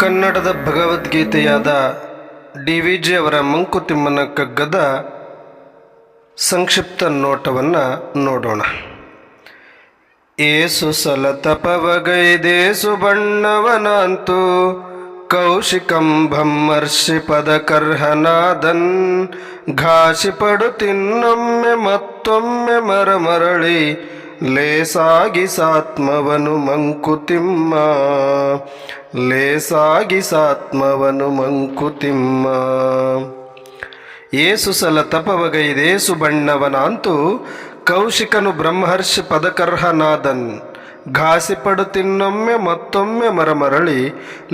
ಕನ್ನಡದ ಭಗವದ್ಗೀತೆಯಾದ D V G ಅವರ ಮಂಕುತಿಮ್ಮನ ಕಗ್ಗದ ಸಂಕ್ಷಿಪ್ತ ನೋಟವನ್ನು ನೋಡೋಣ. ಏಸು ಸಲ ತಪವಗೈದೇಸು ಬಣ್ಣವನಂತು ಕೌಶಿಕಂಭಮ್ಮರ್ಷಿ ಪದಕರ್ಹನಾದನ್ ಘಾಸಿ ಪಡು ತಿನ್ನೊಮ್ಮೆ ಮತ್ತೊಮ್ಮೆ ಮರಮರಳಿ ಲೇಸಾಗಿ ಸಾತ್ಮವನು ಮಂಕುತಿಮ್ಮ. ಲೇಸಾಗಿ ಸಾತ್ಮವನು ಮಂಕುತಿಮ್ಮ. ಏಸು ಸಲ ತಪವಗೈದೇಸು ಬಣ್ಣವನಾಂತು, ಕೌಶಿಕನು ಬ್ರಹ್ಮರ್ಷ ಪದಕರ್ಹನಾದನ್. ಘಾಸಿಪಡು ತಿನ್ನೊಮ್ಮೆ ಮತ್ತೊಮ್ಮೆ ಮರಮರಳಿ,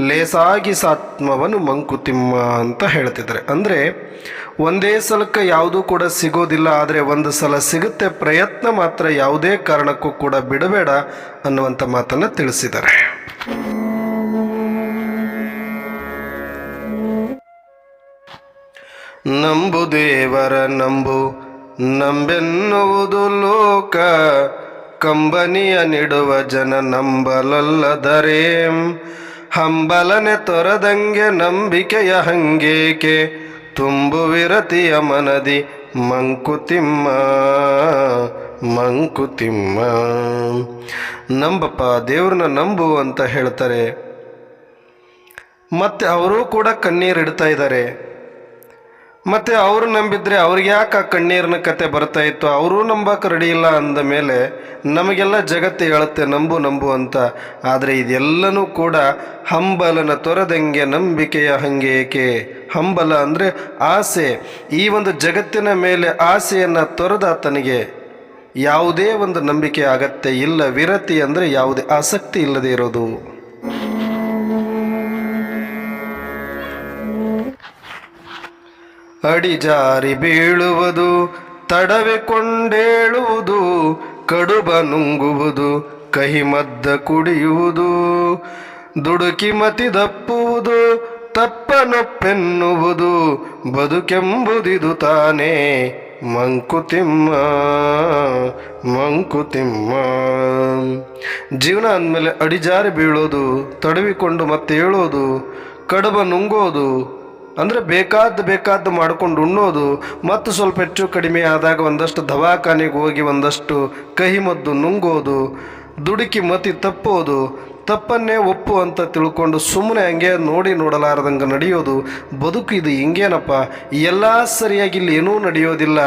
ಲೇಸಾಗಿ ಸಾತ್ಮವನು ಮಂಕುತಿಮ್ಮ ಅಂತ ಹೇಳ್ತಿದ್ದಾರೆ. ಅಂದರೆ, ಒಂದೇ ಸಲಕ್ಕೆ ಯಾವುದೂ ಕೂಡ ಸಿಗೋದಿಲ್ಲ, ಆದರೆ ಒಂದು ಸಲ ಸಿಗುತ್ತೆ, ಪ್ರಯತ್ನ ಮಾತ್ರ ಯಾವುದೇ ಕಾರಣಕ್ಕೂ ಕೂಡ ಬಿಡಬೇಡ ಅನ್ನುವಂಥ ಮಾತನ್ನು ತಿಳಿಸಿದ್ದಾರೆ. ನಂಬು ದೇವರ ನಂಬು, ನಂಬೆನ್ನುವುದು ಲೋಕ. ಕಂಬನಿಯ ನೀಡುವ ಜನ ನಂಬಲಲ್ಲದರೇಂ, ಹಂಬಲನೆ ತೊರದಂಗೆ ನಂಬಿಕೆಯ ಹಂಗೇಕೆ? ತುಂಬು ವಿರತಿಯ ಮನದಿ ಮಂಕುತಿಮ್ಮ ಮಂಕುತಿಮ್ಮ. ನಂಬಪ್ಪ, ದೇವ್ರನ್ನ ನಂಬು ಅಂತ ಹೇಳ್ತಾರೆ. ಮತ್ತೆ ಅವರೂ ಕೂಡ ಕಣ್ಣೀರಿಡ್ತಾ ಇದ್ದಾರೆ. ಮತ್ತೆ ಅವರು ನಂಬಿದ್ರೆ ಅವ್ರಿಗೆ ಯಾಕೆ ಆ ಕಣ್ಣೀರಿನ ಕತೆ ಬರ್ತಾ ಇತ್ತು? ಅವರೂ ನಂಬಕ್ಕೆ ರೆಡಿ ಇಲ್ಲ ಅಂದ ಮೇಲೆ ನಮಗೆಲ್ಲ ಜಗತ್ತು ಹೇಳುತ್ತೆ, ನಂಬು ನಂಬು ಅಂತ. ಆದರೆ ಇದೆಲ್ಲನೂ ಕೂಡ ಹಂಬಲನ ತೊರೆದಂಗೆ ನಂಬಿಕೆಯ ಹಂಗೆ ಏಕೆ? ಹಂಬಲ ಅಂದರೆ ಆಸೆ. ಈ ಒಂದು ಜಗತ್ತಿನ ಮೇಲೆ ಆಸೆಯನ್ನು ತೊರೆದ ತನಗೆ ಯಾವುದೇ ಒಂದು ನಂಬಿಕೆ ಅಗತ್ಯ ಇಲ್ಲ ವಿರತಿ ಅಂದರೆ ಯಾವುದೇ ಆಸಕ್ತಿ ಇಲ್ಲದೆ ಇರೋದು. ಅಡಿಜಾರಿ ಬೀಳುವುದು, ತಡವೆ ಕೊಂಡೇಳುವುದು, ಕಡುಬ ನುಂಗುವುದು ಕಹಿ ಮದ್ದ ಕುಡಿಯುವುದು. ದುಡುಕಿ ಮತಿ ದಪ್ಪುವುದು ತಪ್ಪನೊಪ್ಪೆನ್ನುವುದು ಬದುಕೆಂಬುದಿದು ತಾನೇ ಮಂಕುತಿಮ್ಮ ಮಂಕುತಿಮ್ಮ. ಜೀವನ ಅಂದಮೇಲೆ ಅಡಿಜಾರಿ ಬೀಳೋದು, ತಡವಿಕೊಂಡು ಮತ್ತೆ ಹೇಳೋದು ಕಡುಬ ನುಂಗೋದು ಅಂದರೆ ಬೇಕಾದ ಬೇಕಾದ್ದು ಮಾಡ್ಕೊಂಡು ಉಣ್ಣೋದು, ಮತ್ತು ಸ್ವಲ್ಪ ಹೆಚ್ಚು ಕಡಿಮೆ ಆದಾಗ ಒಂದಷ್ಟು ದವಾಖಾನೆಗೆ ಹೋಗಿ ಒಂದಷ್ಟು ಕಹಿ ಮದ್ದು ನುಂಗೋದು, ದುಡುಕಿ ಮತಿ ತಪ್ಪೋದು, ತಪ್ಪನ್ನೇ ಒಪ್ಪು ಅಂತ ತಿಳ್ಕೊಂಡು ಸುಮ್ಮನೆ ಹಂಗೆ ನೋಡಿ ನೋಡಲಾರ್ದಂಗೆ ನಡೆಯೋದು, ಬದುಕು ಇದು ಹಿಂಗೇನಪ್ಪ? ಎಲ್ಲ ಸರಿಯಾಗಿ ಇಲ್ಲಿ ಏನೂ ನಡೆಯೋದಿಲ್ಲ,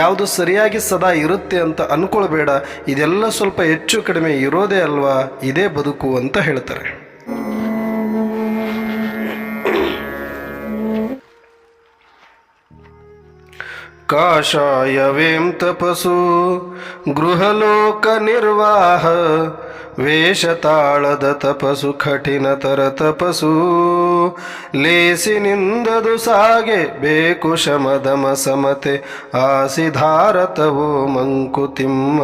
ಯಾವುದು ಸರಿಯಾಗಿ ಸದಾ ಇರುತ್ತೆ ಅಂತ ಅಂದ್ಕೊಳ್ಬೇಡ ಇದೆಲ್ಲ ಸ್ವಲ್ಪ ಹೆಚ್ಚು ಕಡಿಮೆ ಇರೋದೇ ಅಲ್ವಾ, ಇದೇ ಬದುಕು ಅಂತ ಹೇಳ್ತಾರೆ. ಕಾಷಾಯವೇಂ ತಪಸು. ಗೃಹಲೋಕ ನಿರ್ವಾಹ, ವೇಷತಾಳದ ತಪಸು, ಕಠಿಣತರ ತಪಸು. ಲೇಸಿನಿಂದದು ಸಾಗೆ, ಬೇಕು ಶಮದಮ ಸಮತೆ. ಆಸಿಧಾರತವೋ ಮಂಕುತಿಮ್ಮ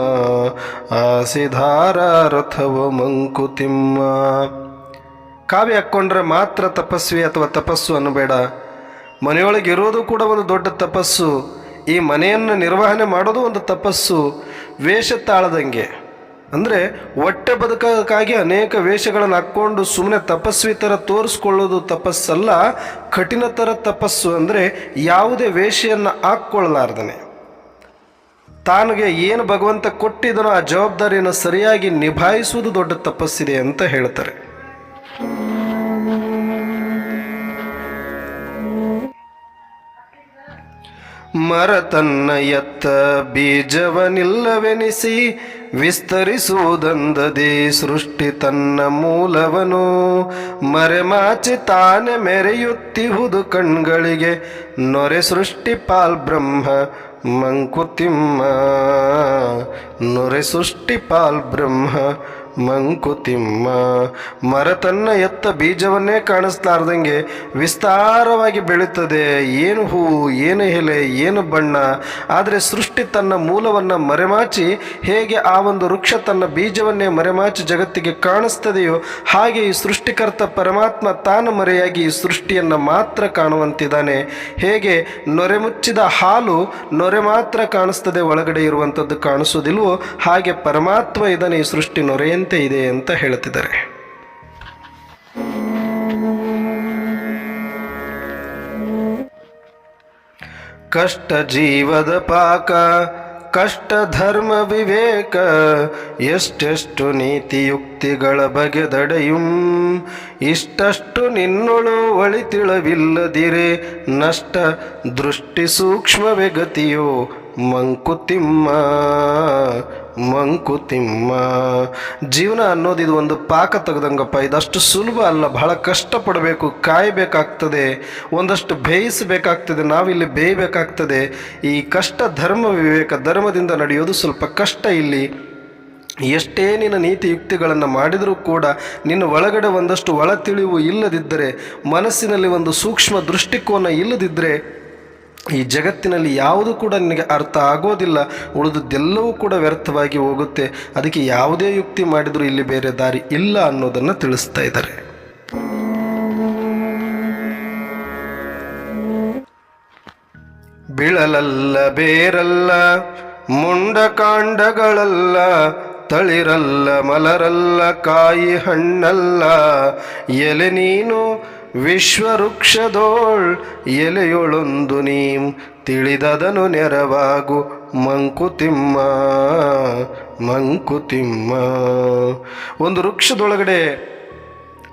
ಆಸಿಧಾರಥವೋ ಮಂಕುತಿಮ್ಮ. ಕಾವ್ಯ ಹಾಕ್ಕೊಂಡ್ರೆ ಮಾತ್ರ ತಪಸ್ವಿ ಅಥವಾ ತಪಸ್ಸು ಅನ್ನಬೇಡ. ಮನೆಯೊಳಗೆ ಇರೋದು ಕೂಡ ಒಂದು ದೊಡ್ಡ ತಪಸ್ಸು. ಈ ಮನೆಯನ್ನು ನಿರ್ವಹಣೆ ಮಾಡೋದು ಒಂದು ತಪಸ್ಸು ವೇಷ ತಾಳದಂಗೆ ಅಂದರೆ ಹೊಟ್ಟೆ ಬದುಕಕ್ಕಾಗಿ ಅನೇಕ ವೇಷಗಳನ್ನು ಹಾಕ್ಕೊಂಡು ಸುಮ್ಮನೆ ತಪಸ್ವಿ ಥರ ತೋರಿಸ್ಕೊಳ್ಳೋದು ತಪಸ್ಸಲ್ಲ ಕಠಿಣ ಥರ ತಪಸ್ಸು ಅಂದರೆ ಯಾವುದೇ ವೇಷವನ್ನು ಹಾಕ್ಕೊಳ್ಳಲಾರ್ದನೆ. ತಾನಿಗೆ ಏನು ಭಗವಂತ ಕೊಟ್ಟಿದನೋ ಆ ಜವಾಬ್ದಾರಿಯನ್ನು ಸರಿಯಾಗಿ ನಿಭಾಯಿಸುವುದು ದೊಡ್ಡ ತಪಸ್ಸಿದೆ ಅಂತ ಹೇಳ್ತಾರೆ. ಮರ ತನ್ನ ಎತ್ತ ಬೀಜವನಿಲ್ಲವೆನಿಸಿ ವಿಸ್ತರಿಸುವುದಂದದೆ ಸೃಷ್ಟಿ ತನ್ನ ಮೂಲವನು. ಮರೆಮಾಚಿ ತಾನೆ ಮೆರೆಯುತ್ತಿಹುದು ಕಣ್ಗಳಿಗೆ, ನೊರೆ ಸೃಷ್ಟಿ ಪಾಲ್ ಬ್ರಹ್ಮ ಮಂಕುತಿಮ್ಮ. ನೊರೆ ಸೃಷ್ಟಿ ಪಾಲ್ ಬ್ರಹ್ಮ ಮಂಕುತಿಮ್ಮ. ಮರ ತನ್ನ ಎತ್ತ ಬೀಜವನ್ನೇ ಕಾಣಿಸ್ಲಾರ್ದಂಗೆ ವಿಸ್ತಾರವಾಗಿ ಬೆಳೀತದೆ. ಏನು ಹೂವು ಏನು ಎಲೆ, ಏನು ಬಣ್ಣ. ಆದರೆ ಸೃಷ್ಟಿ ತನ್ನ ಮೂಲವನ್ನು ಮರೆಮಾಚಿ ಹೇಗೆ ಆ ಒಂದು ವೃಕ್ಷ ತನ್ನ ಬೀಜವನ್ನೇ ಮರೆಮಾಚಿ ಜಗತ್ತಿಗೆ ಕಾಣಿಸ್ತದೆಯೋ ಹಾಗೆ ಈ ಸೃಷ್ಟಿಕರ್ತ ಪರಮಾತ್ಮ ತಾನು ಮರೆಯಾಗಿ ಈ ಸೃಷ್ಟಿಯನ್ನು ಮಾತ್ರ ಕಾಣುವಂತಿದ್ದಾನೆ. ಹೇಗೆ ನೊರೆ ಮುಚ್ಚಿದ ಹಾಲು ನೊರೆ ಮಾತ್ರ ಕಾಣಿಸ್ತದೆ, ಒಳಗಡೆ ಇರುವಂಥದ್ದು ಕಾಣಿಸೋದಿಲ್ವೋ ಹಾಗೆ ಪರಮಾತ್ಮ ಇದನ್ನು ಈ ಸೃಷ್ಟಿ ಇದೆ ಅಂತ ಹೇಳುತ್ತಿದ್ದಾರೆ. ಕಷ್ಟ ಜೀವದ ಪಾಕ, ಕಷ್ಟ ಧರ್ಮ ವಿವೇಕ, ಎಷ್ಟೆಷ್ಟು ನೀತಿಯುಕ್ತಿಗಳ ಬಗೆದಡೆಯುಂ, ಇಷ್ಟಷ್ಟು ನಿನ್ನೊಳು ಒಳಿತಿಳವಿಲ್ಲದಿರೆ ನಷ್ಟ ದೃಷ್ಟಿ ಸೂಕ್ಷ್ಮವೇ ಗತಿಯೋ ಮಂಕುತಿಮ್ಮ ಮಂಕುತಿಮ್ಮ ಜೀವನ ಅನ್ನೋದು ಇದು ಒಂದು ಪಾಕ ತೆಗೆದಂಗಪ್ಪ, ಇದಷ್ಟು ಸುಲಭ ಅಲ್ಲ, ಬಹಳ ಕಷ್ಟಪಡಬೇಕು, ಕಾಯಬೇಕಾಗ್ತದೆ, ಒಂದಷ್ಟು ಬೇಯಿಸಬೇಕಾಗ್ತದೆ, ನಾವಿಲ್ಲಿ ಬೇಯಬೇಕಾಗ್ತದೆ. ಈ ಕಷ್ಟ ಧರ್ಮ ವಿವೇಕ, ಧರ್ಮದಿಂದ ನಡೆಯೋದು ಸ್ವಲ್ಪ ಕಷ್ಟ ಇಲ್ಲಿ. ಎಷ್ಟೇ ನಿನ್ನ ನೀತಿ ಯುಕ್ತಿಗಳನ್ನು ಮಾಡಿದರೂ ಕೂಡ, ನಿನ್ನ ಒಳಗಡೆ ಒಂದಷ್ಟು ಒಳ ತಿಳಿವು ಇಲ್ಲದಿದ್ದರೆ, ಮನಸ್ಸಿನಲ್ಲಿ ಒಂದು ಸೂಕ್ಷ್ಮ ದೃಷ್ಟಿಕೋನ ಇಲ್ಲದಿದ್ದರೆ ಈ ಜಗತ್ತಿನಲ್ಲಿ ಯಾವುದು ಕೂಡ ನಿನಗೆ ಅರ್ಥ ಆಗೋದಿಲ್ಲ, ಉಳಿದದ್ದೆಲ್ಲವೂ ಕೂಡ ವ್ಯರ್ಥವಾಗಿ ಹೋಗುತ್ತೆ. ಅದಕ್ಕೆ ಯಾವುದೇ ಯುಕ್ತಿ ಮಾಡಿದರೂ ಇಲ್ಲಿ ಬೇರೆ ದಾರಿ ಇಲ್ಲ ಅನ್ನೋದನ್ನು ತಿಳಿಸ್ತಾ ಇದ್ದಾರೆ. ಬಿಳಲಲ್ಲ, ಬೇರಲ್ಲ ಮುಂಡಕಾಂಡಗಳಲ್ಲ ತಳಿರಲ್ಲ, ಮಲರಲ್ಲ, ಕಾಯಿ ಹಣ್ಣಲ್ಲ, ಎಲೆ ನೀನು ವಿಶ್ವವೃಕ್ಷದೋಳ್ ಎಲೆಯೊಳೊಂದು ನೀಂ ತಿಳಿದದನು ನೆರವಾಗು ಮಂಕುತಿಮ್ಮ ಮಂಕುತಿಮ್ಮ. ಒಂದು ವೃಕ್ಷದೊಳಗಡೆ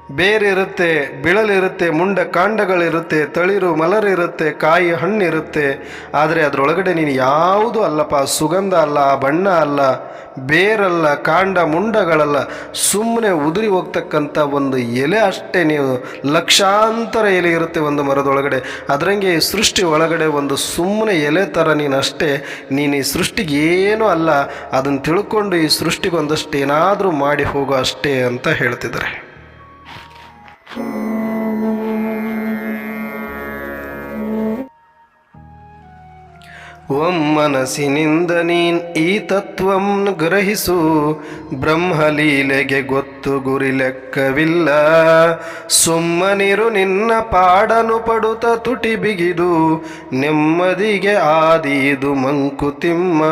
ಬೇರೆ ಇರುತ್ತೆ ಬಿಳಲಿರುತ್ತೆ, ಮುಂಡ ಕಾಂಡಗಳಿರುತ್ತೆ, ತಳಿರು ಮಲರಿರುತ್ತೆ, ಕಾಯಿ ಹಣ್ಣಿರುತ್ತೆ. ಆದರೆ ಅದರೊಳಗಡೆ ನೀನು ಯಾವುದು ಅಲ್ಲಪ್ಪ, ಸುಗಂಧ ಅಲ್ಲ, ಬಣ್ಣ ಅಲ್ಲ, ಬೇರಲ್ಲ, ಕಾಂಡ ಮುಂಡಗಳಲ್ಲ ಸುಮ್ಮನೆ ಉದುರಿ ಹೋಗ್ತಕ್ಕಂಥ ಒಂದು ಎಲೆ ಅಷ್ಟೇ ನೀವು, ಲಕ್ಷಾಂತರ ಎಲೆ ಇರುತ್ತೆ ಒಂದು ಮರದೊಳಗಡೆ. ಅದರಂಗೆ ಸೃಷ್ಟಿ ಒಳಗಡೆ ಒಂದು ಸುಮ್ಮನೆ ಎಲೆ ಥರ ನೀನು ಅಷ್ಟೇ ನೀನು ಈ ಸೃಷ್ಟಿಗೆ ಏನೂ ಅಲ್ಲ ಅದನ್ನು ತಿಳ್ಕೊಂಡು ಈ ಸೃಷ್ಟಿಗೆ ಒಂದಷ್ಟು ಏನಾದರೂ ಮಾಡಿ ಹೋಗೋ ಅಷ್ಟೇ ಅಂತ ಹೇಳ್ತಿದ್ದಾರೆ. ಒಮ್ಮನಸಿನಿಂದ ನೀನ್ ಈ ತತ್ವಂ ಗ್ರಹಿಸು. ಬ್ರಹ್ಮಲೀಲೆಗೆ ಗೊತ್ತು ಗುರಿ ಲೆಕ್ಕವಿಲ್ಲ. ಸುಮ್ಮನಿರು ನಿನ್ನ ಪಾಡನು ಪಡುತ ತುಟಿ ಬಿಗಿದು. ನೆಮ್ಮದಿಗೆ ಆದೀದು ಮಂಕುತಿಮ್ಮ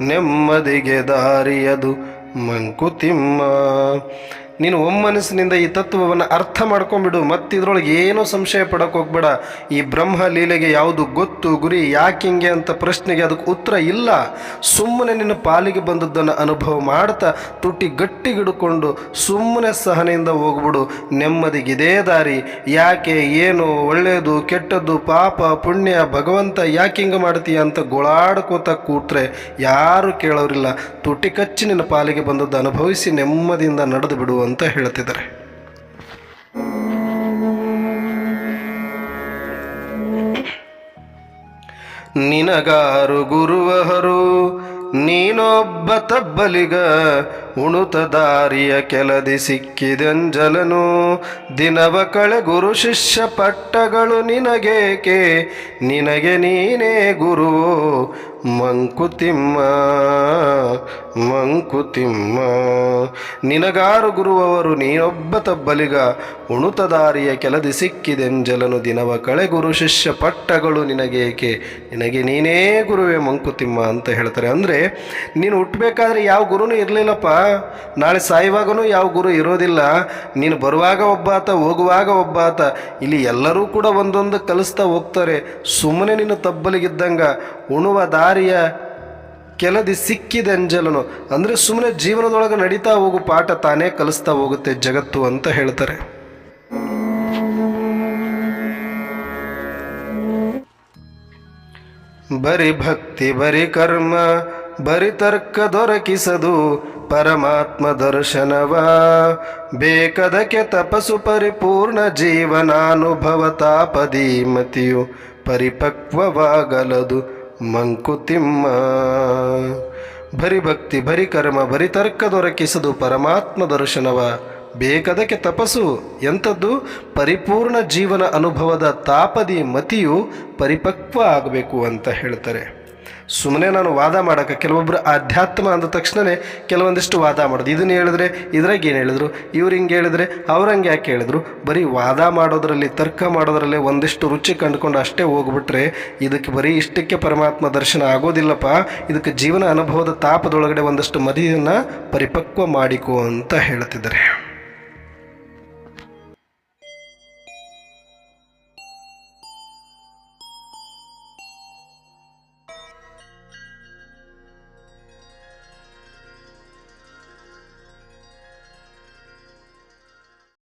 ನೆಮ್ಮದಿಗೆ ದಾರಿಯದು ಮಂಕುತಿಮ್ಮ ನೀನು ಒಮ್ಮನಸ್ಸಿನಿಂದ ಈ ತತ್ವವನ್ನು ಅರ್ಥ ಮಾಡ್ಕೊಂಬಿಡು, ಮತ್ತಿದ್ರೊಳಗೆ ಏನೂ ಸಂಶಯ ಪಡಕ್ಕೆ ಹೋಗ್ಬೇಡ. ಈ ಬ್ರಹ್ಮ ಲೀಲೆಗೆ ಯಾವುದು ಗೊತ್ತು ಗುರಿ ಯಾಕಿಂಗೆ ಅಂತ ಪ್ರಶ್ನೆಗೆ ಅದಕ್ಕೆ ಉತ್ತರ ಇಲ್ಲ. ಸುಮ್ಮನೆ ನಿನ್ನ ಪಾಲಿಗೆ ಬಂದದ್ದನ್ನು ಅನುಭವ ಮಾಡ್ತಾ ತುಟಿ ಗಟ್ಟಿಗಿಡ್ಕೊಂಡು ಸುಮ್ಮನೆ ಸಹನೆಯಿಂದ ಹೋಗ್ಬಿಡು. ನೆಮ್ಮದಿಗಿದೇ ದಾರಿ. ಯಾಕೆ, ಏನು ಒಳ್ಳೆಯದು ಕೆಟ್ಟದ್ದು, ಪಾಪ, ಪುಣ್ಯ, ಭಗವಂತ ಯಾಕೆ ಹಿಂಗೆ ಮಾಡ್ತೀಯ ಅಂತ ಗೋಳಾಡ್ಕೋತ ಕೂತ್ರೆ ಯಾರು ಕೇಳೋರಿಲ್ಲ. ತುಟಿ ಕಚ್ಚಿ ನಿನ್ನ ಪಾಲಿಗೆ ಬಂದದ್ದು ಅನುಭವಿಸಿ ನೆಮ್ಮದಿಯಿಂದ ನಡೆದು ಬಿಡು ಅಂತ ಹೇಳ್ತಿದ್ದಾರೆ. ನಿನಗಾರು ಗುರುವಹರು ನೀನೊಬ್ಬ ತಬ್ಬಲಿಗ ಉಣುತ ದಾರಿಯ ಕೆಲದಿ ಸಿಕ್ಕಿದಂಜಲನು. ದಿನವ ಕಳೆ ಗುರು ಶಿಷ್ಯ ಪಟ್ಟಗಳು ನಿನಗೇಕೆ? ನಿನಗೆ ನೀನೇ ಗುರು. ಮಂಕುತಿಮ್ಮ ಮಂಕುತಿಮ್ಮ ನಿನಗಾರು ಗುರುವವರು ನೀನೊಬ್ಬ ತಬ್ಬಲಿಗ ಉಣುತ ದಾರಿಯ ಕೆಲದಿ ಸಿಕ್ಕಿದೆಂಜಲನು. ದಿನವ ಕಳೆ ಗುರು ಶಿಷ್ಯ ಪಟ್ಟಗಳು ನಿನಗೇಕೆ? ನಿನಗೆ ನೀನೇ ಗುರುವೇ ಮಂಕುತಿಮ್ಮ ಅಂತ ಹೇಳ್ತಾರೆ. ಅಂದರೆ ನೀನು ಹುಟ್ಟಬೇಕಾದ್ರೆ ಯಾವ ಗುರುನೂ ಇರಲಿಲ್ಲಪ್ಪ. ನಾಳೆ ಸಾಯುವಾಗೂ ಯಾವ ಗುರು ಇರೋದಿಲ್ಲ. ನೀನು ಬರುವಾಗ ಒಬ್ಬಾತ ಹೋಗುವಾಗ ಒಬ್ಬಾತ ಇಲ್ಲಿ ಎಲ್ಲರೂ ಕೂಡ ಒಂದೊಂದು ಕಲಿಸ್ತಾ ಹೋಗ್ತಾರೆ. ಸುಮ್ಮನೆ ನೀನು ತಬ್ಬಲಿಗಿದ್ದಂಗ. ಉಣುವ ದಾರಿಯ ಕೆಲದಿ ಸಿಕ್ಕಿದ ಅಂಜಲನು. ಅಂದರೆ ಸುಮ್ಮನೆ ಜೀವನದೊಳಗೆ ನಡೀತಾ ಹೋಗು, ಪಾಠ ತಾನೇ ಕಲಿಸ್ತಾ ಹೋಗುತ್ತೆ ಜಗತ್ತು ಅಂತ ಹೇಳ್ತಾರೆ. ಬರಿ ಭಕ್ತಿ, ಬರಿ ಕರ್ಮ. ಬರಿ ತರ್ಕ ದೊರಕಿಸದು ಪರಮಾತ್ಮ ದರ್ಶನವ. ಬೇಕದಕ್ಕೆ ತಪಸು ಪರಿಪೂರ್ಣ ಜೀವನಾನುಭವ ತಾಪದಿ ಮತಿಯು ಪರಿಪಕ್ವವಾಗಲದು ಮಂಕುತಿಮ್ಮ. ಬರಿ ಭಕ್ತಿ ಬರಿ ಕರ್ಮ ಬರಿ ತರ್ಕ ದೊರಕಿಸದು ಪರಮಾತ್ಮ ದರ್ಶನವ. ಬೇಕದಕ್ಕೆ ತಪಸ್ಸು ಎಂಥದ್ದು ಪರಿಪೂರ್ಣ ಜೀವನ ಅನುಭವದ ತಾಪದಿ ಮತಿಯು ಪರಿಪಕ್ವ ಆಗಬೇಕು ಅಂತ ಹೇಳ್ತಾರೆ. ಸುಮ್ಮನೆ ನಾನು ವಾದ ಮಾಡೋಕೆ ಕೆಲವೊಬ್ಬರು ಆಧ್ಯಾತ್ಮ ಅಂದ ತಕ್ಷಣವೇ ಕೆಲವೊಂದಿಷ್ಟು ವಾದ ಮಾಡೋದು. ಇದನ್ನು ಹೇಳಿದ್ರೆ ಇದ್ರಾಗ ಏನು ಹೇಳಿದ್ರು? ಇವ್ರು ಹಿಂಗೆ ಹೇಳಿದ್ರೆ ಅವ್ರಂಗೆ ಯಾಕೆ ಹೇಳಿದ್ರು? ಬರೀ ವಾದ ಮಾಡೋದರಲ್ಲಿ, ತರ್ಕ ಮಾಡೋದರಲ್ಲೇ ಒಂದಿಷ್ಟು ರುಚಿ ಕಂಡುಕೊಂಡು ಅಷ್ಟೇ ಹೋಗ್ಬಿಟ್ರೆ ಇದಕ್ಕೆ ಬರೀ ಇಷ್ಟಕ್ಕೆ ಪರಮಾತ್ಮ ದರ್ಶನ ಆಗೋದಿಲ್ಲಪ್ಪ. ಇದಕ್ಕೆ ಜೀವನ ಅನುಭವದ ತಾಪದೊಳಗಡೆ ಒಂದಷ್ಟು ಮದಿಯನ್ನು ಪರಿಪಕ್ವ ಮಾಡಿಕೋ ಅಂತ ಹೇಳ್ತಿದ್ದಾರೆ.